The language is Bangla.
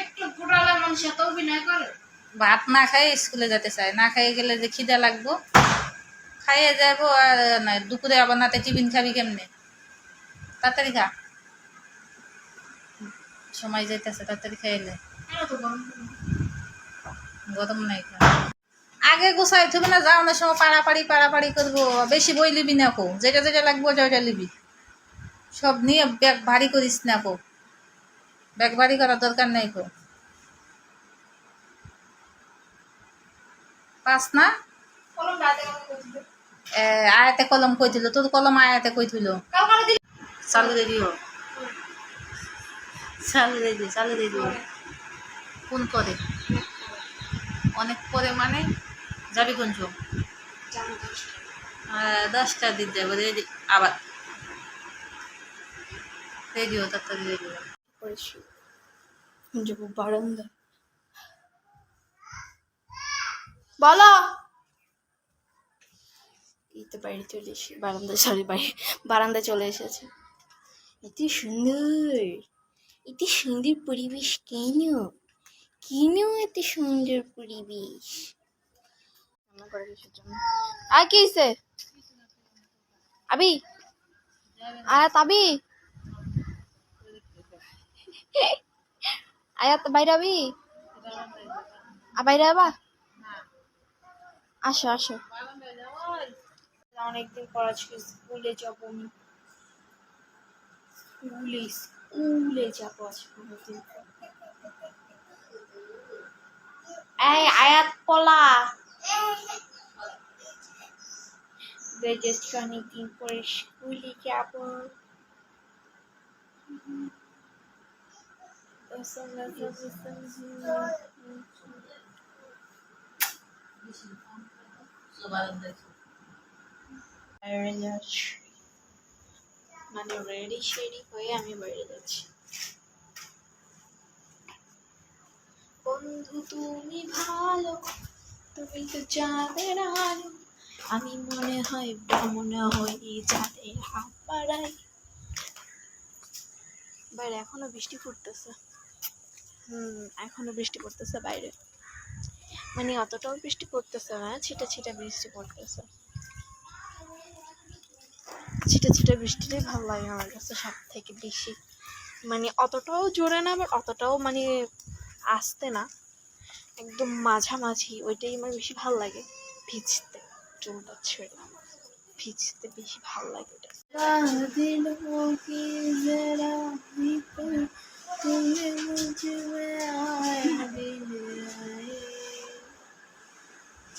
একটু মানুষ এত অভিনয় করে। ভাত না খাই স্কুলে যেতে চায়। না খাইয়ে গেলে যে খিদা লাগবো খাইয়ে যাব আর না দুপুরে আবার নাতে টিফিন খাবি কেমনে? তাড়াতাড়ি খা। সময় যাইতেছে তাড়াতাড়ি খাইলে কেন গরম। নাই খা। আগে গোসাই থবি না যাওয়ানোর সময় পাড়াপাড়ি পাড়াপাড়ি করব। বেশি বই লিবি না কো। যেটা যেটা লাগবো যেটা লিবি। সব নিয়ে ব্যাগ ভারী করিস না কো। ব্যাগ ভারী করার দরকার নেই কো পাস না? আয়াতে কলম কই দিল? তোর কলম আয়াতে কই দিল? চালু দিয়ে দিও। চালু দিয়ে দিও, চালু দিয়ে দিও। কোন করে? অনেক পরে মানে? যাবি কোন চোখ দশটা দিন আবার। রেডিও তাড়াতাড়ি রেডিও করেছি। যাব বারান্দায়। বলো! এই তো চলে এসে বারান্দা সরি বাড়ি বারান্দায় চলে এসেছে। এত সুন্দর! এত সুন্দর পরিবেশ কেন? কেন এত সুন্দর পরিবেশ? আর কি আবি? আয়াত আবি আয়াত বাইরে আবি? আ বাইরে আবা? আসো আসো। অনেকদিন পর আজকে স্কুলে যাব আমি। স্কুলে স্কুলে যাব আজকে অনেকদিন এই আয়াত পলা। অনেকদিন পরে স্কুলে যাব। মানে রেডি শেডি হয়ে আমি বাইরে যাচ্ছি। বন্ধু, তুমি ভালো, তুমি তো যাদের আলো, আমি মনে হয় মনে হয় যাদের হাত বাড়াই। বাইরে এখনও বৃষ্টি পড়তেছে হুম, এখনও বৃষ্টি পড়তেছে বাইরে। মানে অতটাও বৃষ্টি পড়তেছে না, ছিটা ছিটা বৃষ্টি পড়তেছে। ছিটা ছিটা বৃষ্টিটাই ভালো লাগে আমার কাছে সব থেকে বেশি। মানে অতটাও জোরে না, আবার অতটাও মানে আসতে না। একদম মাঝামাঝি, ওইটাই আমার বেশি ভালো লাগে। ভিজতে, চুলটা ছেড়ে ভিজতে বেশি ভালো লাগে ওটা